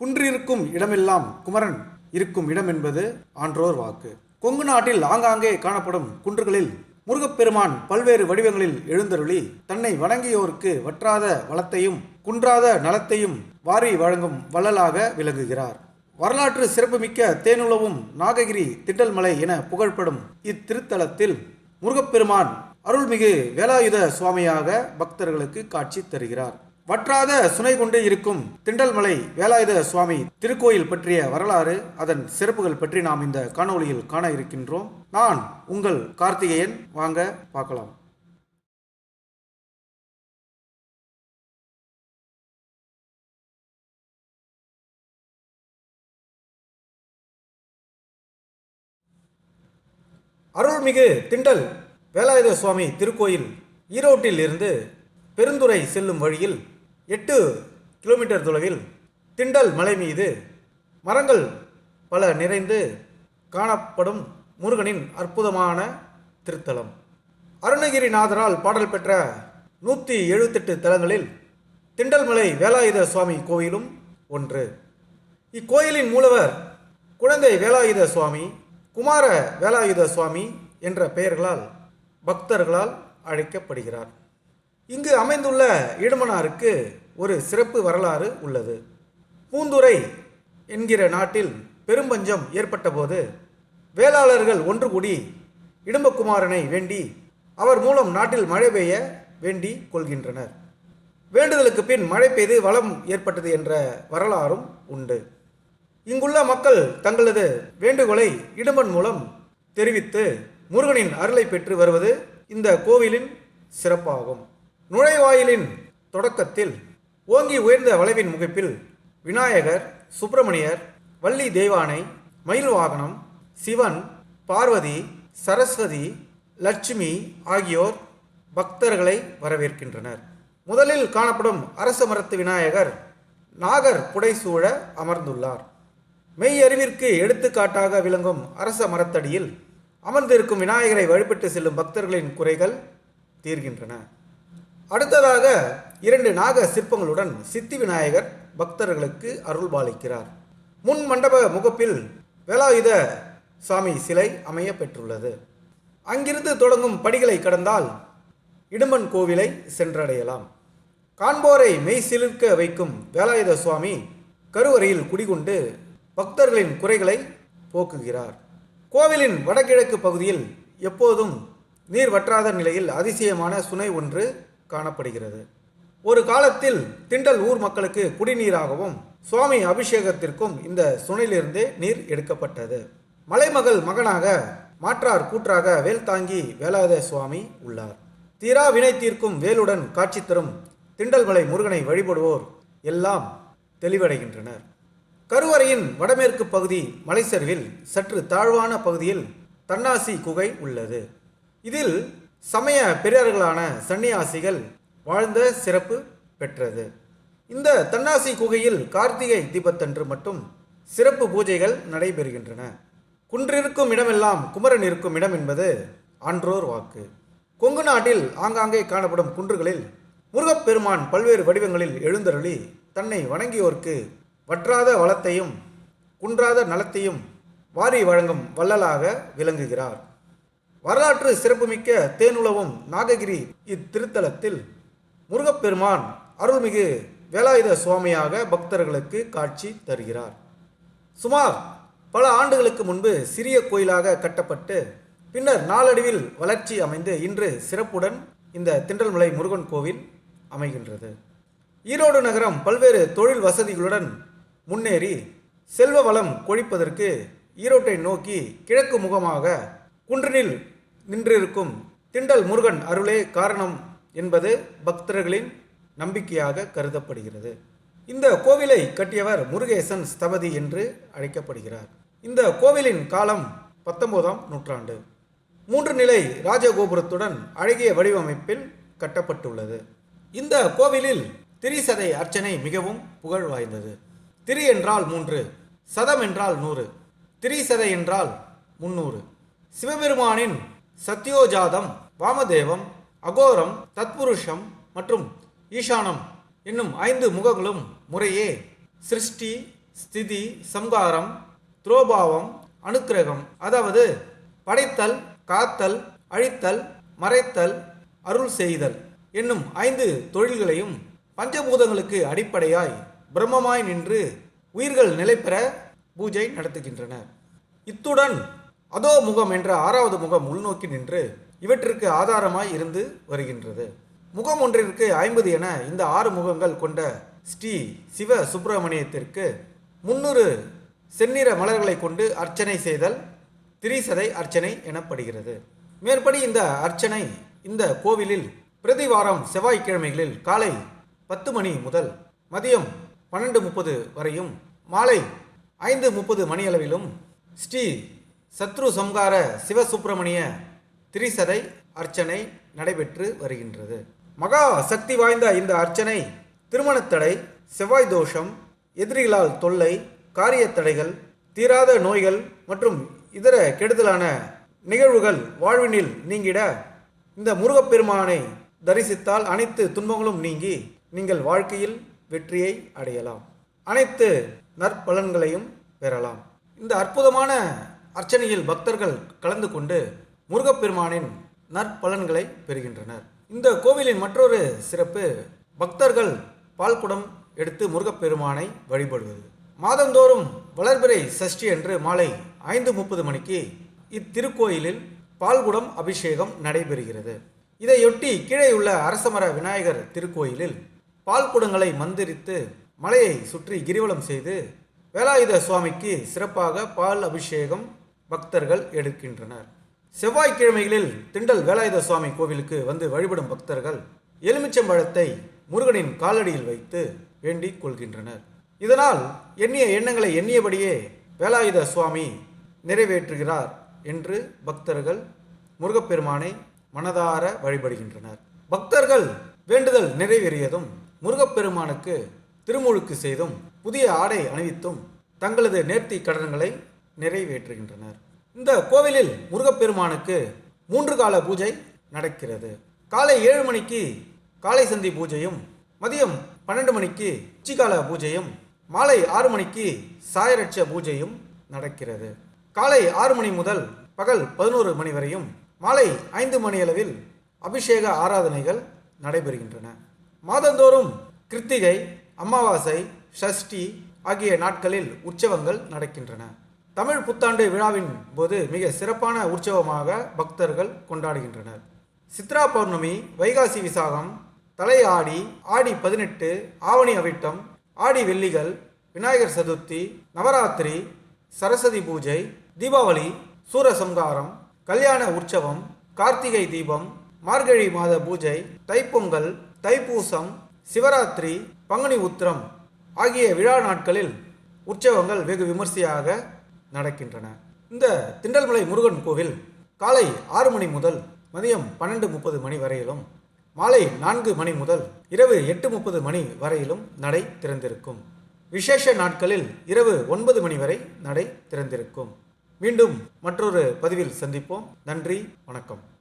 குன்றிருக்கும் இடமெல்லாம் குமரன் இருக்கும் இடம் என்பது ஆன்றோர் வாக்கு. கொங்கு நாட்டில் ஆங்காங்கே காணப்படும் குன்றுகளில் முருகப்பெருமான் பல்வேறு வடிவங்களில் எழுந்தருளி தன்னை வணங்கியோருக்கு வற்றாத வளத்தையும் குன்றாத நலத்தையும் வாரி வழங்கும் வள்ளலாக விளங்குகிறார். வரலாற்று சிறப்புமிக்க தேனுலவும் நாககிரி திண்டல்மலை என புகழ்படும் இத்திருத்தலத்தில் முருகப்பெருமான் அருள்மிகு வேலாயுத சுவாமியாக பக்தர்களுக்கு காட்சி தருகிறார். வற்றாத சுனை கொண்டு இருக்கும் திண்டல்மலை வேலாயுத சுவாமி திருக்கோயில் பற்றிய வரலாறு அதன் சிறப்புகள் பற்றி நாம் இந்த காணொளியில் காண இருக்கின்றோம். நான் உங்கள் கார்த்திகேயன். வாங்க பார்க்கலாம். அருள்மிகு திண்டல் வேலாயுத சுவாமி திருக்கோயில் ஈரோட்டில் இருந்து பெருந்துறை செல்லும் வழியில் எட்டு கிலோமீட்டர் தொலைவில் திண்டல் மலை மீது மரங்கள் பல நிறைந்து காணப்படும் முருகனின் அற்புதமான திருத்தலம். அருணகிரிநாதரால் பாடல் பெற்ற நூற்றி எழுபத்தெட்டு தலங்களில் திண்டல்மலை வேலாயுத சுவாமி கோயிலும் ஒன்று. இக்கோயிலின் மூலவர் குழந்தை வேலாயுத சுவாமி குமார வேலாயுத சுவாமி என்ற பெயர்களால் பக்தர்களால் அழைக்கப்படுகிறார். இங்கு அமைந்துள்ள இடுமனாருக்கு ஒரு சிறப்பு வரலாறு உள்ளது. பூந்துரை என்கிற நாட்டில் பெரும்பஞ்சம் ஏற்பட்டபோது வேளாளர்கள் ஒன்று கூடி இடும்பக்குமாரனை வேண்டி அவர் மூலம் நாட்டில் மழை பெய்ய வேண்டி கொள்கின்றனர். வேண்டுதலுக்கு பின் மழை பெய்து வளம் ஏற்பட்டது என்ற வரலாறும் உண்டு. இங்குள்ள மக்கள் தங்களது வேண்டுகோளை இடும்பன் மூலம் தெரிவித்து முருகனின் அருளை பெற்று வருவது இந்த கோவிலின் சிறப்பாகும். நுழைவாயிலின் தொடக்கத்தில் ஓங்கி உயர்ந்த வளைவின் முகப்பில் விநாயகர் சுப்பிரமணியர் வள்ளி தெய்வானை மயில் வாகனம் சிவன் பார்வதி சரஸ்வதி லட்சுமி ஆகியோர் பக்தர்களை வரவேற்கின்றனர். முதலில் காணப்படும் அரச மரத்து விநாயகர் நாகர் புடைசூழ அமர்ந்துள்ளார். மெய் அறிவிற்கு எடுத்துக்காட்டாக விளங்கும் அரச மரத்தடியில் அமர்ந்திருக்கும் விநாயகரை வழிபட்டு செல்லும் பக்தர்களின் குறைகள் தீர்கின்றன. அடுத்ததாக இரண்டு நாக சிற்பங்களுடன் சித்தி விநாயகர் பக்தர்களுக்கு அருள்பாலிக்கிறார். முன் மண்டப முகப்பில் வேலாயுத சுவாமி சிலை அமைய பெற்றுள்ளது. அங்கிருந்து தொடங்கும் படிகளை கடந்தால் இடுமன் கோவிலை சென்றடையலாம். காண்போரை மெய் சிலிர்க்க வைக்கும் வேலாயுத சுவாமி கருவறையில் குடிகொண்டு பக்தர்களின் குறைகளை போக்குகிறார். கோவிலின் வடகிழக்கு பகுதியில் எப்போதும் நீர் வற்றாத நிலையில் அதிசயமான சுனை ஒன்று காணப்படுகிறது. ஒரு காலத்தில் திண்டல் ஊர் மக்களுக்கு குடிநீராகவும் சுவாமி அபிஷேகத்திற்கும் இந்த சுனையிலிருந்தே நீர் எடுக்கப்பட்டது. மலைமகள் மகனாக மாற்றார் கூற்றாக வேல் தாங்கி வேலாயுத சுவாமி உள்ளார். தீரா வினை தீர்க்கும் வேலுடன் காட்சி தரும் திண்டல்மலை முருகனை வழிபடுவோர் எல்லாம் தெளிவடைகின்றனர். கருவறையின் வடமேற்கு பகுதி மலைச்சரிவில் சற்று தாழ்வான பகுதியில் தன்னாசி குகை உள்ளது. இதில் சமய பெரியார்களான சன்னியாசிகள் வாழ்ந்த சிறப்பு பெற்றது. இந்த தன்னாசி குகையில் கார்த்திகை தீபத்தன்று மட்டும் சிறப்பு பூஜைகள் நடைபெறுகின்றன. குன்றிருக்கும் இடமெல்லாம் குமரன் இருக்கும் இடம் என்பது ஆன்றோர் வாக்கு. கொங்கு நாட்டில் ஆங்காங்கே காணப்படும் குன்றுகளில் முருகப்பெருமான் பல்வேறு வடிவங்களில் எழுந்தருளி தன்னை வணங்கியோர்க்கு வற்றாத வளத்தையும் குன்றாத நலத்தையும் வாரி வழங்கும் வள்ளலாக விளங்குகிறார். வரலாற்று சிறப்புமிக்க தேனுலவும் நாககிரி இத்திருத்தலத்தில் முருகப்பெருமான் அருள்மிகு வேலாயுத சுவாமியாக பக்தர்களுக்கு காட்சி தருகிறார். சுமார் பல ஆண்டுகளுக்கு முன்பு சிறிய கோயிலாக கட்டப்பட்டு பின்னர் நாளடைவில் வளர்ச்சி அமைந்து இன்று சிறப்புடன் இந்த திண்டல்மலை முருகன் கோவில் அமைகின்றது. ஈரோடு நகரம் பல்வேறு தொழில் வசதிகளுடன் முன்னேறி செல்வ வளம் கொழிப்பதற்கு ஈரோட்டை நோக்கி கிழக்கு முகமாக குன்றினில் நின்றிருக்கும் திண்டல் முருகன் அருளே காரணம் என்பது பக்தர்களின் நம்பிக்கையாக கருதப்படுகிறது. இந்த கோவிலை கட்டியவர் முருகேசன் ஸ்தபதி என்று அழைக்கப்படுகிறார். இந்த கோவிலின் காலம் பத்தொன்பதாம் நூற்றாண்டு. மூன்று நிலை ராஜகோபுரத்துடன் அழகிய வடிவமைப்பில் கட்டப்பட்டுள்ளது. இந்த கோவிலில் திரிசதை அர்ச்சனை மிகவும் புகழ் வாய்ந்தது. திரி என்றால் மூன்று சதம் என்றால் நூறு திரிசதை என்றால் முன்னூறு. சிவபெருமானின் சத்யோஜாதம் வாமதேவம் அகோரம் தத்புருஷம் மற்றும் ஈசானம் என்னும் ஐந்து முகங்களும் முறையே. சிருஷ்டி ஸ்திதி சம்காரம் துரோபாவம் அனுக்கிரகம். அதாவது படைத்தல் காத்தல் அழித்தல் மறைத்தல் அருள் செய்தல் என்னும் ஐந்து தொழில்களையும் பஞ்சபூதங்களுக்கு அடிப்படையாய் பிரம்மமாய் நின்று உயிர்கள் நிலைபெற பூஜை நடத்துகின்றனர் இத்துடன் அதோ முகம் என்ற ஆறாவது முகம் உள்நோக்கி நின்று இவற்றிற்கு ஆதாரமாய் இருந்து வருகின்றது. முகம் ஒன்றிற்கு ஐம்பது என இந்த ஆறு முகங்கள் கொண்ட ஸ்ரீ சிவ சுப்பிரமணியத்திற்கு முன்னூறு செந்நிற மலர்களை கொண்டு அர்ச்சனை செய்தல் திரிசதை அர்ச்சனை எனப்படுகிறது. மேற்படி இந்த அர்ச்சனை இந்த கோவிலில் பிரதி வாரம் செவ்வாய்க்கிழமைகளில் காலை பத்து மணி முதல் மதியம் பன்னெண்டு முப்பது வரையும் மாலை ஐந்து முப்பது மணியளவிலும் ஸ்ரீ சத்ரு சம்கார சிவசுப்பிரமணிய திரிசதை அர்ச்சனை நடைபெற்று வருகின்றது. மகா சக்தி வாய்ந்த இந்த அர்ச்சனை திருமணத்தடை செவ்வாய் தோஷம் எதிரிகளால் தொல்லை காரியத்தடைகள் தீராத நோய்கள் மற்றும் இதர கெடுதலான நிகழ்வுகள் வாழ்வினில் நீங்கிட இந்த முருகப்பெருமானை தரிசித்தால் அனைத்து துன்பங்களும் நீங்கி நீங்கள் வாழ்க்கையில் வெற்றியை அடையலாம். அனைத்து நற்பலன்களையும் பெறலாம். இந்த அற்புதமான அர்ச்சனையில் பக்தர்கள் கலந்து கொண்டு முருகப்பெருமானின் நற்பலன்களை பெறுகின்றனர். இந்த கோவிலின் மற்றொரு சிறப்பு பக்தர்கள் பால்குடம் எடுத்து முருகப்பெருமானை வழிபடுவது. மாதந்தோறும் வளர்பிறை சஷ்டி அன்று மாலை ஐந்து முப்பது மணிக்கு இத்திருக்கோயிலில் பால்குடம் அபிஷேகம் நடைபெறுகிறது. இதையொட்டி கீழேயுள்ள அரசமர விநாயகர் திருக்கோயிலில் பால்குடங்களை மந்திரித்து மலையை சுற்றி கிரிவலம் செய்து வேலாயுத சுவாமிக்கு சிறப்பாக பால் அபிஷேகம் பக்தர்கள் எடுக்கின்றனர். செவ்வாய்க்கிழமைகளில் திண்டல் வேலாயுத சுவாமி கோவிலுக்கு வந்து வழிபடும் பக்தர்கள் எலுமிச்சம்பழத்தை முருகனின் காலடியில் வைத்து வேண்டிக் கொள்கின்றனர். இதனால் எண்ணிய எண்ணங்களை எண்ணியபடியே வேலாயுத சுவாமி நிறைவேற்றுகிறார் என்று பக்தர்கள் முருகப்பெருமானை மனதார வழிபடுகின்றனர். பக்தர்கள் வேண்டுதல் நிறைவேறியதும் முருகப்பெருமானுக்கு திருமுழுக்கு செய்தும் புதிய ஆடை அணிவித்தும் தங்களது நேர்த்தி கடன்களை நிறைவேற்றுகின்றனர். இந்த கோவிலில் முருகப்பெருமானுக்கு மூன்று கால பூஜை நடக்கிறது. காலை ஏழு மணிக்கு காலை சந்தி பூஜையும் மதியம் பன்னெண்டு மணிக்கு உச்சிகால பூஜையும் மாலை ஆறு மணிக்கு சாயரட்ச பூஜையும் நடக்கிறது. காலை ஆறு மணி முதல் பகல் பதினோரு மணி வரையும் மாலை ஐந்து மணியளவில் அபிஷேக ஆராதனைகள் நடைபெறுகின்றன. மாதந்தோறும் கிருத்திகை அமாவாசை ஷஷ்டி ஆகிய நாட்களில் உற்சவங்கள் நடக்கின்றன. தமிழ் புத்தாண்டு விழாவின் போது மிக சிறப்பான உற்சவமாக பக்தர்கள் கொண்டாடுகின்றனர். சித்ரா பௌர்ணமி வைகாசி விசாகம் தலை ஆடி ஆடி பதினெட்டு ஆவணி அவிட்டம் ஆடி வெள்ளிகள் விநாயகர் சதுர்த்தி நவராத்திரி சரஸ்வதி பூஜை தீபாவளி சூரசம்காரம் கல்யாண உற்சவம் கார்த்திகை தீபம் மார்கழி மாத பூஜை தைப்பொங்கல் தைப்பூசம் சிவராத்திரி பங்குனி உத்திரம் ஆகிய விழா நாட்களில் உற்சவங்கள் வெகு விமர்சையாக நடக்கின்றன. இந்த திண்டல்மலை முருகன் கோவில் காலை ஆறு மணி முதல் மதியம் பன்னெண்டு முப்பது மணி வரையிலும் மாலை நான்கு மணி முதல் இரவு எட்டு முப்பது மணி வரையிலும் நடை திறந்திருக்கும். விசேஷ நாட்களில் இரவு ஒன்பது மணி வரை நடை திறந்திருக்கும். மீண்டும் மற்றொரு பதிவில் சந்திப்போம். நன்றி வணக்கம்.